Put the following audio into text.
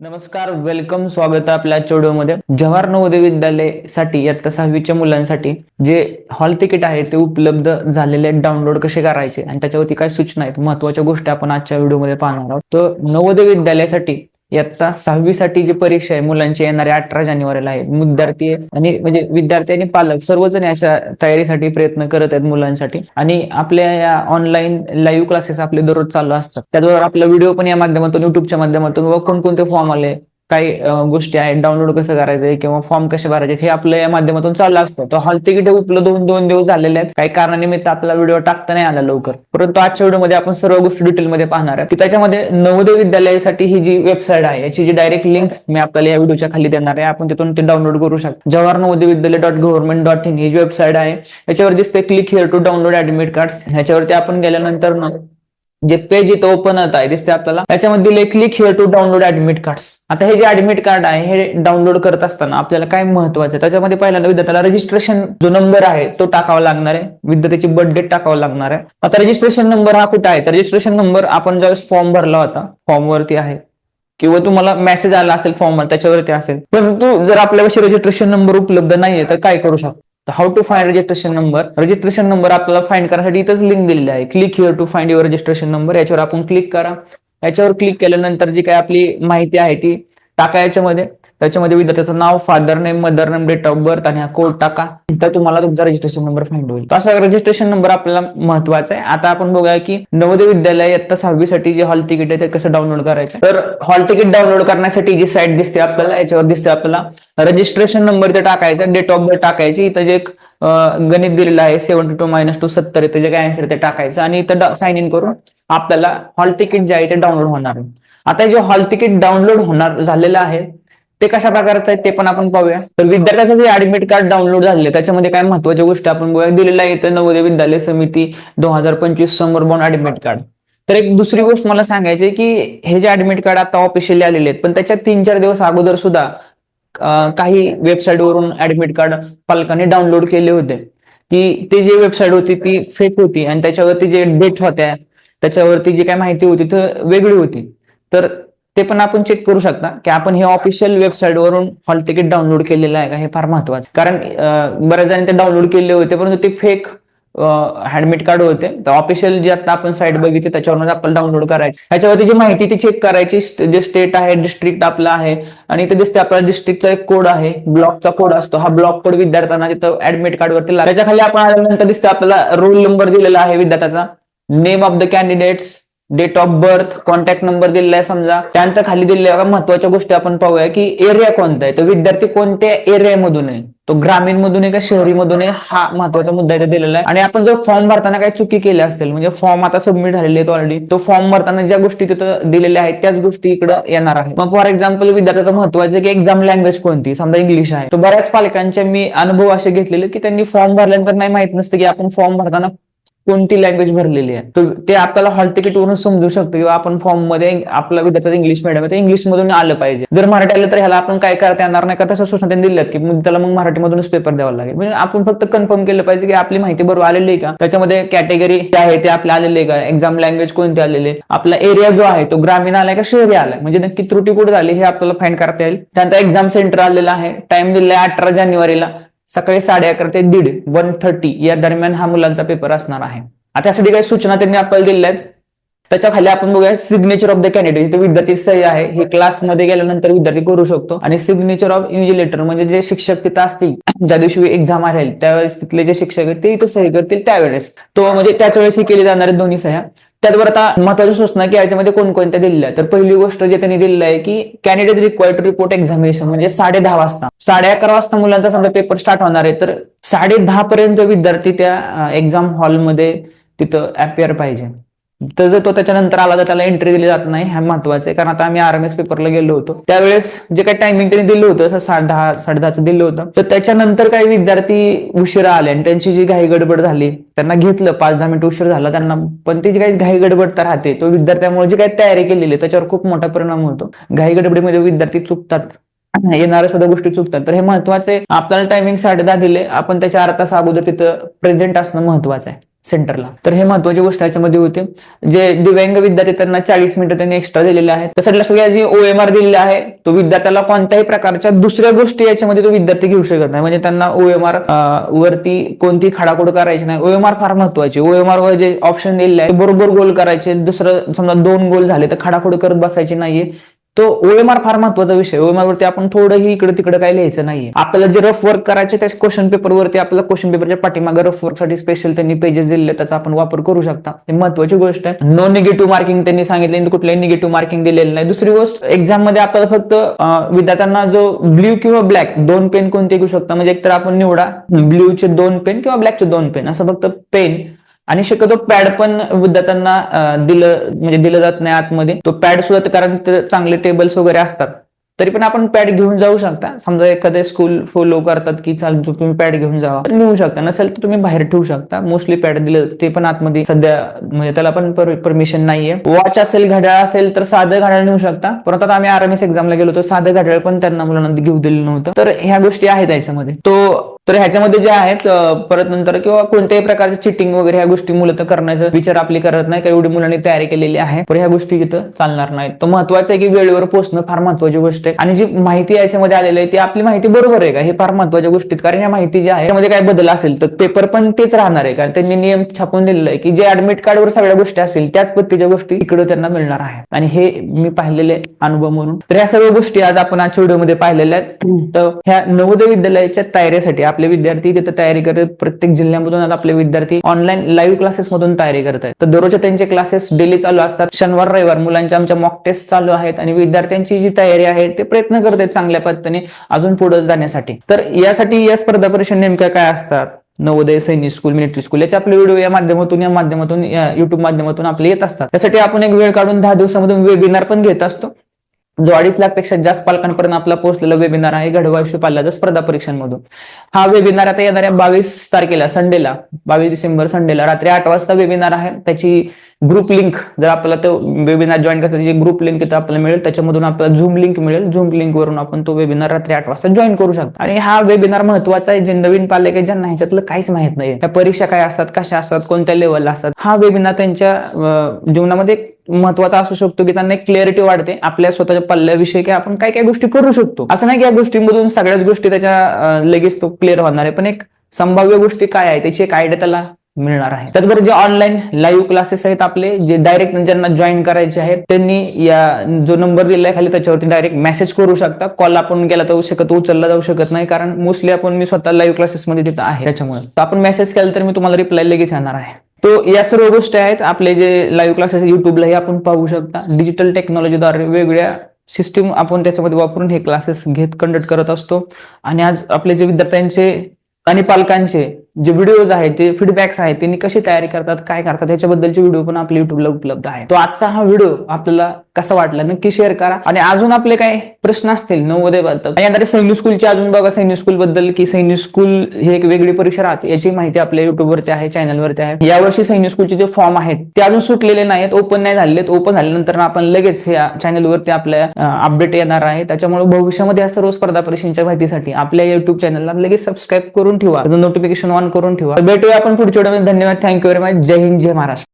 नमस्कार वेलकम स्वागत आहे आपल्या चोडोमध्ये जवाहर नवोदय विद्यालयासाठी इयत्ता सहावीच्या मुलांसाठी जे हॉल तिकीट आहे ते उपलब्ध झालेले डाउनलोड कसे करायचे आणि त्याच्यावरती काय सूचना आहेत महत्त्वाच्या गोष्टी आपण आजच्या व्हिडिओमध्ये पाहणार आहोत. तर नवोदय विद्यालयासाठी इयत्ता सहावीसाठी जी परीक्षा आहे मुलांची येणारी अठरा जानेवारीला आहे. विद्यार्थी आणि म्हणजे विद्यार्थी आणि पालक सर्वजण अशा तयारीसाठी प्रयत्न करत आहेत मुलांसाठी. आणि आपल्या या ऑनलाईन लाईव्ह क्लासेस आपले दररोज चालू असतात. त्याद्वारे आपला व्हिडिओ पण या माध्यमातून युट्यूबच्या माध्यमातून व कोणकोणते फॉर्म आले काही गोष्टी आहेत डाउनलोड कसं करायचं किंवा फॉर्म कसे भरायचे हे आपल्या या माध्यमातून चालू असतं. तर हॉल तिकीट उपलब्ध होऊन दोन दिवस झालेले आहेत. काही कारणानिमित्त आपला व्हिडिओ टाकता नाही आला लवकर. परंतु आजच्या व्हिडिओमध्ये आपण सर्व गोष्टी डिटेलमध्ये पाहणार आहे की त्याच्यामध्ये नवोदय विद्यालयासाठी ही जी वेबसाईट आहे याची जी डायरेक्ट लिंक मी आपल्याला या व्हिडिओच्या खाली देणार आहे. आपण तिथून ते डाउनलोड करू शकता. Jawahar Navodaya Vidyalaya dot government dot in ही जी वेबसाईट आहे याच्यावर दिसते click here to download admit card ह्याच्यावरती आपण गेल्यानंतर जे पेज इथं ओपन होत आहे दिसते आपल्याला. त्याच्यामध्ये दिले click here to download admit card आता हे जे ऍडमिट कार्ड आहे हे डाउनलोड करत असताना आपल्याला काय महत्वाचं आहे? त्याच्यामध्ये पहिल्यांदा विद्यार्थ्याला रजिस्ट्रेशन जो नंबर आहे तो टाकावा लागणार आहे. विद्यार्थ्याची बर्थ डेट टाकावं लागणार आहे. आता रजिस्ट्रेशन नंबर हा कुठे आहे? तर रजिस्ट्रेशन नंबर आपण ज्यावेळेस फॉर्म भरला होता फॉर्म वरती आहे. किंवा तुम्हाला मेसेज आला असेल फॉर्मवर त्याच्यावरती असेल. परंतु जर आपल्यापाशी रजिस्ट्रेशन नंबर उपलब्ध नाहीये तर काय करू शकतो? How to find registration number registration number आपल्याला फाइंड करण्यासाठी इथंच लिंक दिलेली आहे. Click here to find your registration number याच्यावर आपण क्लिक करा. याच्यावर क्लिक केल्यानंतर जी काय आपली माहिती आहे ती टाका याच्यामध्ये. त्याच्यामध्ये विद्यार्थ्याचं नाव father name mother name date of birth आणि हा कोड टाका. तर तुम्हाला तुमचा रजिस्ट्रेशन नंबर फाइंड होईल. असा रजिस्ट्रेशन नंबर आपल्याला महत्त्वाचा आहे. आता आपण बघूया की नवोदय विद्यालय इयत्ता सहावीसाठी जे हॉल तिकीट आहे ते कसं डाउनलोड करायचं? तर हॉल तिकीट डाउनलोड करण्यासाठी जी साईट दिसते आपल्याला याच्यावर दिसते आपल्याला रजिस्ट्रेशन नंबर ते टाकायचा डेट ऑफ बर्थ टाकायची. इथं जे एक गणित दिलेलं आहे seven two two minus two सत्तर इथं जे काय आन्सर ते टाकायचं. आणि इथं साईन इन करून आपल्याला हॉल तिकीट जे आहे ते डाउनलोड होणार आहे. आता जे हॉल तिकीट डाउनलोड होणार झालेलं आहे ते कशा प्रकारचं आहे ते पण आपण पाहूया. तर विद्यार्थ्याचं जे ऍडमिट कार्ड डाउनलोड झाले त्याच्यामध्ये काय महत्त्वाच्या गोष्टी आपण बघूया. दिलेल्या आहे नवोदय विद्यालय समिती दोन हजार पंचवीस समोर बोन ऍडमिट कार्ड तर एक दुसरी गोष्ट मला सांगायची की हे जे ऍडमिट कार्ड आता ऑफिशियली आलेले आहेत पण त्याच्या तीन चार दिवस अगोदर सुद्धा काही वेबसाईट वरून ऍडमिट कार्ड पालकांनी डाउनलोड केले होते. की ते जी वेबसाईट होती ती फेक होती आणि त्याच्यावरती जे डेट होत्या त्याच्यावरती जी काय माहिती होती ती वेगळी होती. तर ते पण आपण चेक करू शकता की आपण हे ऑफिशियल वेबसाईट वरून हॉल तिकीट डाउनलोड केलेलं आहे का हे फार महत्वाचं कारण बऱ्याच जणांनी ते डाउनलोड केले होते परंतु ते फेक हॅडमिट कार्ड होते. तर ऑफिशियल जे आता आपण साईट बघितली त्याच्यावरून आपण डाउनलोड करायचं. ह्याच्यावरती जी माहिती ती चेक करायची जे स्टेट आहे डिस्ट्रिक्ट आपला आहे आणि इथे दिसते आपला डिस्ट्रिक्टचा एक कोड आहे ब्लॉकचा कोड असतो. हा ब्लॉक कोड विद्यार्थ्यांना तिथं ऍडमिट कार्ड वरती त्याच्याखाली आपण आल्यानंतर दिसते आपल्याला रोल नंबर दिलेला आहे विद्यार्थ्याचा. Name of the candidates date of birth contact number दिलेला आहे समजा. त्यानंतर खाली दिलेल्या महत्त्वाच्या गोष्टी आपण पाहूया की एरिया कोणता आहे. तर विद्यार्थी कोणत्या एरियामधून आहे? तो ग्रामीण मधून आहे का शहरी मधून आहे? हा महत्त्वाचा मुद्दा इथे दिलेला आहे. आणि आपण जर फॉर्म भरताना काही चुकी केल्या असेल म्हणजे फॉर्म आता सबमिट झालेले आहेत ऑलरेडी तो फॉर्म भरताना ज्या गोष्टी तिथं दिलेल्या आहेत त्याच गोष्टी इकडे येणार आहे मग फॉर एक्झाम्पल विद्यार्थ्याचं महत्वाचं आहे की एक्झाम लँग्वेज कोणती? समजा इंग्लिश आहे. तो बऱ्याच पालकांचे मी अनुभव असे घेतलेले की त्यांनी फॉर्म भरल्यानंतर नाही माहीत नसतं की आपण फॉर्म भरताना कोणती लँग्वेज भरलेली आहे? तर ते आपल्याला हॉल तिकीट वरून समजू शकतो किंवा आपण फॉर्ममध्ये आपला विद्यार्थ्याचं इंग्लिश मिडियम आहे इंग्लिश मधून आलं पाहिजे. जर मराठी आलं तर ह्याला आपण काय करता येणार नाही का? तसं सूचना त्यांनी दिल्यात की त्याला मग मराठीमधूनच पेपर द्यावा लागेल. म्हणजे आपण फक्त कन्फर्म केलं पाहिजे की आपली माहिती बरोबर आलेली आहे का? त्याच्यामध्ये कॅटेगरी काय आहे ते आपल्या आलेले आहे का? एक्झाम लँग्वेज कोणते आलेले? आपला एरिया जो आहे तो ग्रामीण आलाय का शहरी आलाय? म्हणजे नक्की त्रुटी कुठे झाली हे आपल्याला फाईंड करता येईल. त्यानंतर एक्झाम सेंटर आलेलं आहे. टाइम दिलेला आहे अठरा जानेवारीला. सकाळी साडे अकरा ते दीड वन थर्टी या दरम्यान हा मुलांचा पेपर असणार आहे. आता यासाठी काही सूचना त्यांनी आपल्याला दिल्या आहेत. त्याच्याखाली आपण बघूया सिग्नेचर ऑफ द कॅन्डिडेट इथे विद्यार्थी सही आहे. हे क्लासमध्ये गेल्यानंतर विद्यार्थी करू शकतो. आणि सिग्नेचर ऑफ इन्व्हिजिलेटर म्हणजे जे शिक्षक तिथं असतील ज्या दिवशी एक्झाम राहील त्यावेळेस तिथले जे शिक्षक आहेत ते इथे सही करतील त्यावेळेस. तो म्हणजे त्याच वेळेस ही केली जाणारे दोन्ही सह्या. त्याचबरोबर आता महत्वाची सूचना की याच्यामध्ये कोणकोणत्या दिलेल्या तर पहिली गोष्ट जे त्यांनी दिलेलं आहे की candidate required to report examination म्हणजे साडे दहा वाजता. साडे अकरा वाजता मुलांचा समजा पेपर स्टार्ट होणार आहे तर साडे दहा पर्यंत विद्यार्थी त्या एक्झाम हॉलमध्ये तिथं अपेअर पाहिजे. तर जर तो त्याच्यानंतर आला तर त्याला एंट्री दिली जात नाही हे महत्वाचं आहे. कारण आता आम्ही आरएमएस पेपरला गेलो होतो. त्यावेळेस जे काही टायमिंग त्यांनी दिलं होतं साडे दहा साडे दहाचं दिलं होतं. तर त्याच्यानंतर काही विद्यार्थी उशिरा आले आणि त्यांची जी घाई गडबड झाली त्यांना घेतलं. पाच दहा मिनिट उशीर झाला त्यांना. पण ती जी काही घाई गडबड तर राहते तो विद्यार्थ्यामुळे जी काही तयारी केलेली आहे त्याच्यावर खूप मोठा परिणाम होतो. घाई गडबडीमध्ये विद्यार्थी चुकतात. येणाऱ्या सुद्धा गोष्टी चुकतात. तर हे महत्त्वाचे आपल्याला टायमिंग साडे दहा दिले. आपण त्याच्या अर्धा तास अगोदर तिथं प्रेझेंट असणं महत्वाचं आहे. सेंटरला. तर हे महत्वाची गोष्ट याच्यामध्ये होते. जे दिव्यांग विद्यार्थी त्यांना चाळीस मिनिटं त्यांनी एक्स्ट्रा दिलेले आहेत. त्यासाठी सगळ्या जे ओएमआर दिलेले आहे तो विद्यार्थ्याला कोणत्याही प्रकारच्या दुसऱ्या गोष्टी याच्यामध्ये तो विद्यार्थी घेऊ शकत नाही. म्हणजे त्यांना ओएमआर वरती कोणती खाडाखोड करायची नाही. ओएमआर फार महत्वाची ओएमआर वर जे ऑप्शन दिलेले आहे बरोबर गोल करायचे. दुसरं समजा दोन गोल झाले तर खाडाखोड करत बसायची नाहीये. तो ओएमआर फार महत्त्वाचा विषय ओएमआर वरती आपण थोडंही इकडे तिकडे काही लिहायचं नाहीये. आपल्याला जे रफ वर्क करायचे त्या क्वेश्चन पेपर वरती आपल्याला क्वेश्चन पेपरच्या पाठीमागे रफ वर्कसाठी स्पेशल त्यांनी पेजेस दिलेले त्याचा आपण वापर करू शकता. हे महत्वाची गोष्ट आहे. नो निगेटिव्ह मार्किंग त्यांनी सांगितले कुठल्याही निगेटिव्ह मार्किंग दिलेलं नाही. दुसरी गोष्ट एक्झाममध्ये आपल्याला फक्त विद्यार्थ्यांना जो ब्ल्यू किंवा ब्लॅक दोन पेन कोणते घेऊ शकता? म्हणजे एकतर आपण निवडा. ब्ल्यूचे दोन पेन किंवा ब्लॅकचे दोन पेन असं फक्त पेन आणि शक्यतो पॅड पण विद्यार्थ्यांना दिलं म्हणजे दिलं जात नाही आतमध्ये. तो पॅड सुद्धा कारण चांगले टेबल्स वगैरे असतात. तरी पण आपण पॅड घेऊन जाऊ शकता. समजा एखादे स्कूल फॉलो करतात की चाल जो तुम्ही पॅड घेऊन जावा तर नेऊ शकता. नसेल तर तुम्ही बाहेर ठेवू शकता. मोस्टली पॅड दिलं ते पण आतमध्ये सध्या म्हणजे त्याला पण परमिशन नाहीये. वॉच असेल घड्याळ असेल तर साधं घड्याळ नेऊ शकता. परत आता आम्ही आर एस एक्झामला गेलो होतो. साधं घड्याळ पण त्यांना मुलांना घेऊ दिलं नव्हतं. तर ह्या गोष्टी आहेत याच्यामध्ये. तो तर ह्याच्यामध्ये जे आहेत परत नंतर किंवा कोणत्याही प्रकारचे चिटिंग वगैरे ह्या गोष्टी मुलं तर करण्याचा विचार आपली करत नाही काही एवढी मुलांनी तयारी केलेली आहे. तर ह्या गोष्टी इथं चालणार नाहीत. तर महत्वाचं आहे की वेळेवर पोहोचणं फार महत्वाची गोष्ट आहे. आणि जी माहिती याच्यामध्ये आलेली आहे ती आपली माहिती बरोबर आहे का? हे फार महत्त्वाच्या गोष्टीत कारण या माहिती जी आहे त्यामध्ये काय बदल असेल तर पेपर पण तेच राहणार आहे. कारण त्यांनी नियम छापून दिलेला आहे की जे ऍडमिट कार्डवर सगळ्या गोष्टी असतील त्याच पद्धतीच्या गोष्टी इकडे त्यांना मिळणार आहे आणि हे मी पाहिलेले अनुभव म्हणून. तर ह्या सर्व गोष्टी आज आपण आजच्या व्हिडिओमध्ये पाहिलेल्या आहेत. तर ह्या नवोदय विद्यालयाच्या तयारीसाठी आपले विद्यार्थी तिथे तयारी करत प्रत्येक जिल्ह्यामधून आता आपले विद्यार्थी ऑनलाईन लाईव्ह क्लासेस मधून तयारी करत आहेत तर दररोजच्या त्यांचे क्लासेस डेली चालू असतात. शनिवार रविवार मुलांच्या आमच्या मॉक टेस्ट चालू आहेत आणि विद्यार्थ्यांची जी तयारी आहे ते प्रयत्न करत आहेत चांगल्या पद्धतीने अजून पुढे जाण्यासाठी. तर यासाठी या स्पर्धा परीक्षा नेमक्या काय असतात? नवोदय सैनिक स्कूल मिलिटरी स्कूल याचे आपले व्हिडिओ या माध्यमातून या माध्यमातून युट्यूब माध्यमातून आपले येत असतात. त्यासाठी आपण एक वेळ काढून दहा दिवसामधून वेबिनार पण घेत असतो. जो अडीच लाखपेक्षा जास्त पालकांपर्यंत आपला पोहोचलेला वेबिनार आहे घडवायशे पाल्याचा स्पर्धा परीक्षांमधून. हा वेबिनार आता येणाऱ्या बावीस तारखेला संडेला बावीस डिसेंबर संडेला रात्री आठ वाजता वेबिनार आहे. त्याची ग्रुप लिंक जर आपल्याला तो वेबिनार जॉईन करता त्याची ग्रुप लिंक तिथं आपल्याला मिळेल त्याच्यामधून आपल्याला झूम लिंक मिळेल. झूम लिंक वरून आपण तो वेबिनार रात्री आठ वाजता जॉईन करू शकता. आणि हा वेबिनार महत्त्वाचा आहे जे नवीन पालक आहे ज्यांना ह्याच्यातलं काहीच माहीत नाही त्या परीक्षा काय असतात कशा असतात कोणत्या लेवलला असतात. हा वेबिनार त्यांच्या जीवनामध्ये महत्त्वाचा असू शकतो की त्यांना एक क्लिअरिटी वाढते. आपल्या स्वतःच्या पल्ल्याविषयी की आपण काय काय गोष्टी करू शकतो. असं नाही की या गोष्टींमधून सगळ्याच गोष्टी त्याच्या लगेच तो क्लिअर होणार आहे. पण एक संभाव्य गोष्टी काय आहे त्याची एक आयडिया त्याला मिळणार आहे. त्याचबरोबर जे ऑनलाईन लाईव्ह क्लासेस आहेत आपले जे डायरेक्ट ज्यांना जॉईन करायचे आहेत त्यांनी या जो नंबर दिला आहे खाली त्याच्यावरती डायरेक्ट मेसेज करू शकता. कॉल आपण गेला जाऊ शकत उचलला जाऊ शकत नाही कारण मोस्टली आपण मी स्वतः लाईव्ह क्लासेसमध्ये तिथं आहे. त्याच्यामुळे. तर आपण मेसेज केला तर मी तुम्हाला रिप्लाय लगेच येणार आहे. तो या सर्व गोष्टी आहेत आपले जे लाईव्ह क्लासेस युट्यूबलाही आपण पाहू शकता. डिजिटल टेक्नॉलॉजीद्वारे वेगवेगळ्या सिस्टीम आपण त्याच्यामध्ये वापरून हे क्लासेस घेत कंडक्ट करत असतो. आणि आज आपले जे विद्यार्थ्यांचे आणि पालकांचे जे व्हिडिओज आहेत जे फीडबॅक्स आहेत त्यांनी कशी तयारी करतात काय करतात याच्याबद्दलचे व्हिडिओ पण आपल्या युट्यूबला उपलब्ध आहे तो आजचा हा व्हिडिओ आपल्याला कसा वाटला नक्की शेअर करा. आणि अजून आपले काय प्रश्न असतील नवोदयबद्दल? येणारे सैनिक स्कूलचे अजून बघा सैनिक स्कूल बद्दल की सैनिक स्कूल ही एक वेगळी परीक्षा राहते याची माहिती आपल्या युट्यूबवरती आहे चॅनलवरती आहे. यावर्षी सैनिक स्कूलचे जे फॉर्म आहेत ते अजून सुटलेले नाहीत ओपन नाही झालेले ओपन झाल्यानंतर आपण लगेच या चॅनलवरती आपल्या अपडेट येणार आहे. त्याच्यामुळे भविष्यामध्ये या सर्व स्पर्धा परीक्षांच्या माहितीसाठी आपल्या युट्यूब चॅनलला लगेच सबस्क्राईब करून ठेवा. नोटिफिकेशन ऑन करून ठेवा. भेटूया आपण पुढच्या व्हिडिओमध्ये. धन्यवाद. थँक्यू व्हेरी मच जय हिंद जय महाराष्ट्र.